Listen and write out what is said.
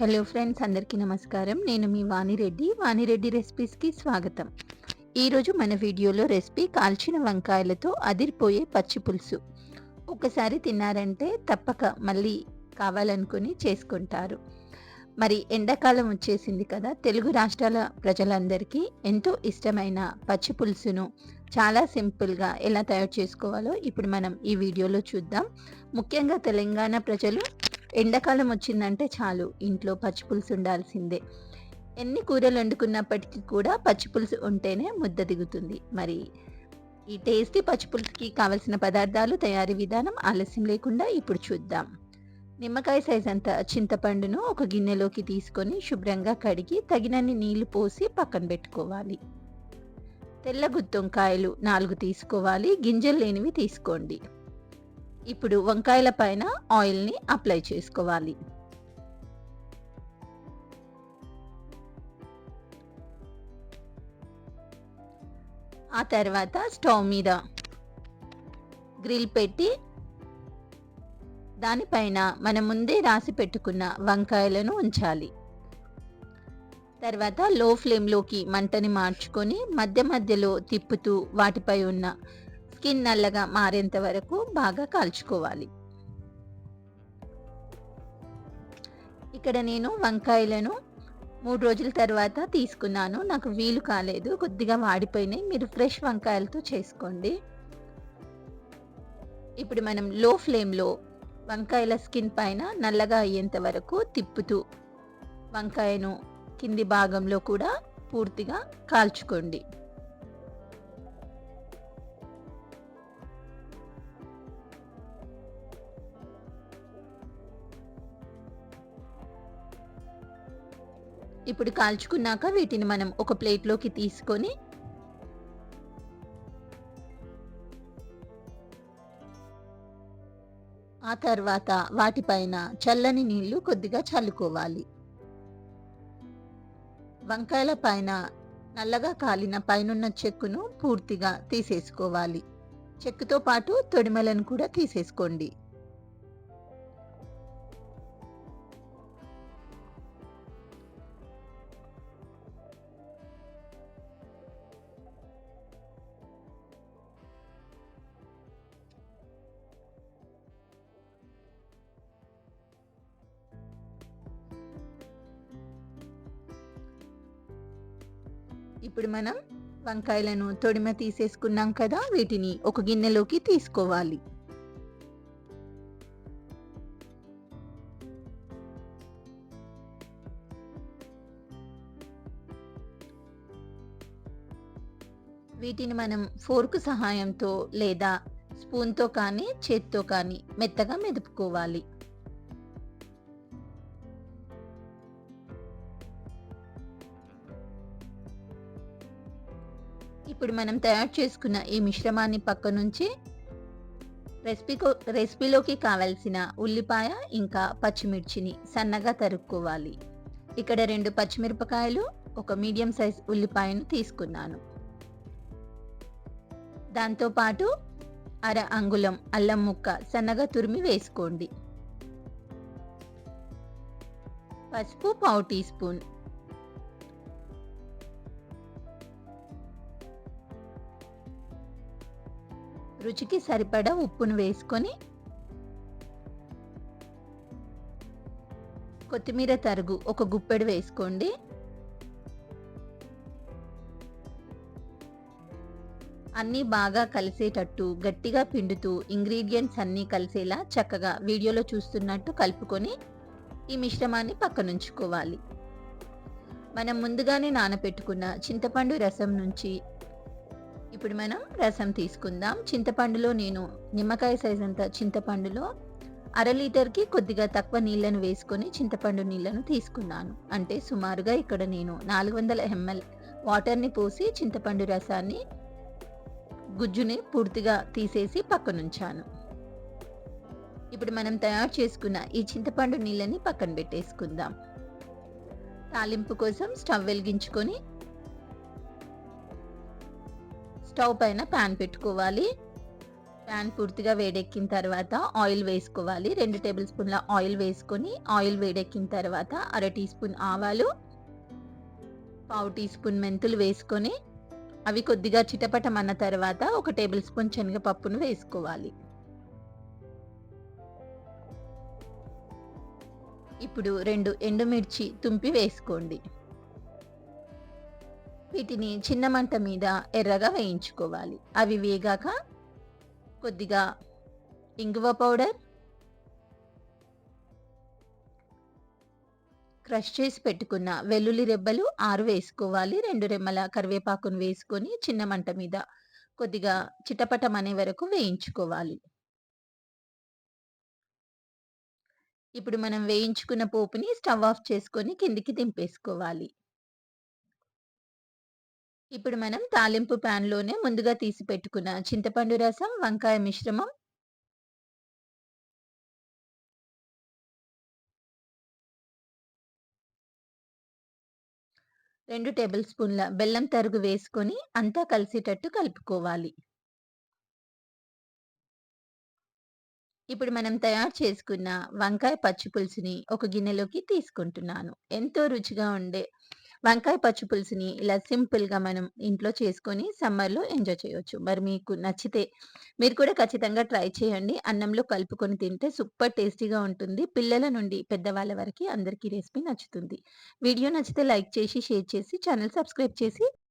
Hello friends అందరికీ నమస్కారం. నేను మీ వాణిరెడ్డి. వాణిరెడ్డి రెసిపీస్కి స్వాగతం. ఈరోజు మన వీడియోలో రెసిపీ కాల్చిన వంకాయలతో అదిరిపోయే పచ్చి పులుసు. ఒకసారి తిన్నారంటే తప్పక మళ్ళీ కావాలనుకుని చేసుకుంటారు. మరి ఎండాకాలం వచ్చేసింది కదా తెలుగు రాష్ట్రాల ప్రజలందరికీ ఎంతో ఇష్టమైన పచ్చి పులుసును చాలా సింపుల్గా ఎలా తయారు చేసుకోవాలో ఇప్పుడు మనం ఈ వీడియోలో చూద్దాం. ముఖ్యంగా తెలంగాణ ప్రజలు ఎండాకాలం వచ్చిందంటే చాలు ఇంట్లో పచ్చి పులుసు ఉండాల్సిందే. ఎన్ని కూరలు వండుకున్నప్పటికీ కూడా పచ్చిపులుసు ఉంటేనే ముద్ద దిగుతుంది. మరి ఈ టేస్టీ పచ్చిపులుసుకి కావలసిన పదార్థాలు తయారీ విధానం ఆలస్యం లేకుండా ఇప్పుడు చూద్దాం. నిమ్మకాయ సైజ్ అంత చింతపండును ఒక గిన్నెలోకి తీసుకొని శుభ్రంగా కడిగి తగినన్ని నీళ్ళు పోసి పక్కన పెట్టుకోవాలి. తెల్ల గుత్తొంకాయలు నాలుగు తీసుకోవాలి గింజలు లేనివి తీసుకోండి. ఇప్పుడు వంకాయల పైన ఆయిల్ని అప్లై చేసుకోవాలి. ఆ తర్వాత స్టవ్ మీద గ్రిల్ పెట్టి దానిపైన మనం ముందే రాసి పెట్టుకున్న వంకాయలను ఉంచాలి. తర్వాత లో ఫ్లేమ్లోకి మంటని మార్చుకొని మధ్య మధ్యలో తిప్పుతూ వాటిపై ఉన్న స్కిన్ నల్లగా మారేంత వరకు బాగా కాల్చుకోవాలి. ఇక్కడ నేను వంకాయలను మూడు రోజుల తర్వాత తీసుకున్నాను. నాకు వీలు కాలేదు. కొద్దిగా వాడిపోయినాయి. మీరు ఫ్రెష్ వంకాయలతో చేసుకోండి. ఇప్పుడు మనం లో ఫ్లేమ్లో వంకాయల స్కిన్ పైన నల్లగా అయ్యేంత వరకు తిప్పుతూ వంకాయను కింది భాగంలో కూడా పూర్తిగా కాల్చుకోండి. ఇప్పుడు కాల్చుకున్నాక వీటిని మనం ఒక ప్లేట్లోకి తీసుకొని ఆ తర్వాత వాటిపైన చల్లని నీళ్ళు కొద్దిగా చల్లుకోవాలి. వంకాయల పైన నల్లగా కాలిన పైనున్న చెక్కును పూర్తిగా తీసేసుకోవాలి. చెక్కుతో పాటు తొడిమలను కూడా తీసేసుకోండి. ఇప్పుడు మనం వంకాయలను తొడిమ తీసేసుకున్నాం కదా వీటిని ఒక గిన్నెలోకి తీసుకోవాలి. వీటిని మనం ఫోర్క్ సహాయంతో లేదా స్పూన్తో కానీ చేత్తో కానీ మెత్తగా మెదుపుకోవాలి. ఇప్పుడు మనం తయారు చేసుకున్న ఈ మిశ్రమాన్ని పక్క నుంచి రెసిపీకో రెసిపీలోకి కావలసిన ఉల్లిపాయ ఇంకా పచ్చిమిర్చిని సన్నగా తరుక్కోవాలి. ఇక్కడ రెండు పచ్చిమిరపకాయలు ఒక మీడియం సైజ్ ఉల్లిపాయను తీసుకున్నాను. దాంతోపాటు అర అంగుళం అల్లం ముక్క సన్నగా తురిమి వేసుకోండి. పసుపు పావు టీ స్పూన్ రుచికి సరిపడా ఉప్పును వేసుకొని కొత్తిమీర తరుగు ఒక గుప్పెడు వేసుకోండి. అన్నీ బాగా కలిసేటట్టు గట్టిగా పిండుతూ ఇంగ్రీడియంట్స్ అన్నీ కలిసేలా చక్కగా వీడియోలో చూస్తున్నట్టు కలుపుకొని ఈ మిశ్రమాన్ని పక్కనుంచుకోవాలి. మనం ముందుగానే నానపెట్టుకున్న చింతపండు రసం నుంచి ఇప్పుడు మనం రసం తీసుకుందాం. చింతపండులో నేను నిమ్మకాయ సైజ్ అంత చింతపండులో అర లీటర్కి కొద్దిగా తక్కువ నీళ్ళను వేసుకొని చింతపండు నీళ్ళను తీసుకున్నాను. అంటే సుమారుగా ఇక్కడ నేను నాలుగు వందల ఎంఎల్ వాటర్ని పోసి చింతపండు రసాన్ని గుజ్జుని పూర్తిగా తీసేసి పక్కనుంచాను. ఇప్పుడు మనం తయారు చేసుకున్న ఈ చింతపండు నీళ్ళని పక్కన పెట్టేసుకుందాం. తాలింపు కోసం స్టవ్ వెలిగించుకొని స్టవ్ పైన ప్యాన్ పెట్టుకోవాలి. ప్యాన్ పూర్తిగా వేడెక్కిన తర్వాత ఆయిల్ వేసుకోవాలి. రెండు టేబుల్ స్పూన్ల ఆయిల్ వేసుకొని ఆయిల్ వేడెక్కిన తర్వాత అర టీ స్పూన్ ఆవాలు పావు టీ స్పూన్ మెంతులు వేసుకొని అవి కొద్దిగా చిటపటమన్న తర్వాత ఒక టేబుల్ స్పూన్ శనగపప్పును వేసుకోవాలి. ఇప్పుడు రెండు ఎండుమిర్చి తుంపి వేసుకోండి. వీటిని చిన్న మంట మీద ఎర్రగా వేయించుకోవాలి. అవి వేగాక కొద్దిగా ఇంగువ పౌడర్ క్రష్ చేసి పెట్టుకున్న వెల్లుల్లి రెబ్బలు ఆరు వేసుకోవాలి. రెండు రెమ్మల కరివేపాకును వేసుకొని చిన్న మంట మీద కొద్దిగా చిటపటం అనే వరకు వేయించుకోవాలి. ఇప్పుడు మనం వేయించుకున్న పోపుని స్టవ్ ఆఫ్ చేసుకొని కిందికి దింపేసుకోవాలి. ఇప్పుడు మనం తాలింపు ప్యాన్లోనే ముందుగా తీసి పెట్టుకున్న చింతపండు రసం వంకాయ మిశ్రమం రెండు టేబుల్ స్పూన్ల బెల్లం తరుగు వేసుకొని అంతా కలిసేటట్టు కలుపుకోవాలి. ఇప్పుడు మనం తయారు చేసుకున్న వంకాయ పచ్చి పులుసుని ఒక గిన్నెలోకి తీసుకుంటున్నాను. ఎంతో రుచిగా ఉండే వంకాయ పచ్చి పులుసుని ఇలా సింపుల్గా మనం ఇంట్లో చేసుకొని సమ్మర్లో ఎంజాయ్ చేయొచ్చు. మరి మీకు నచ్చితే మీరు కూడా ఖచ్చితంగా ట్రై చేయండి. అన్నంలో కలుపుకొని తింటే సూపర్ టేస్టీగా ఉంటుంది. పిల్లల నుండి పెద్దవాళ్ళ వరకు అందరికీ రెసిపీ నచ్చుతుంది. వీడియో నచ్చితే లైక్ చేసి షేర్ చేసి ఛానల్ సబ్స్క్రైబ్ చేసి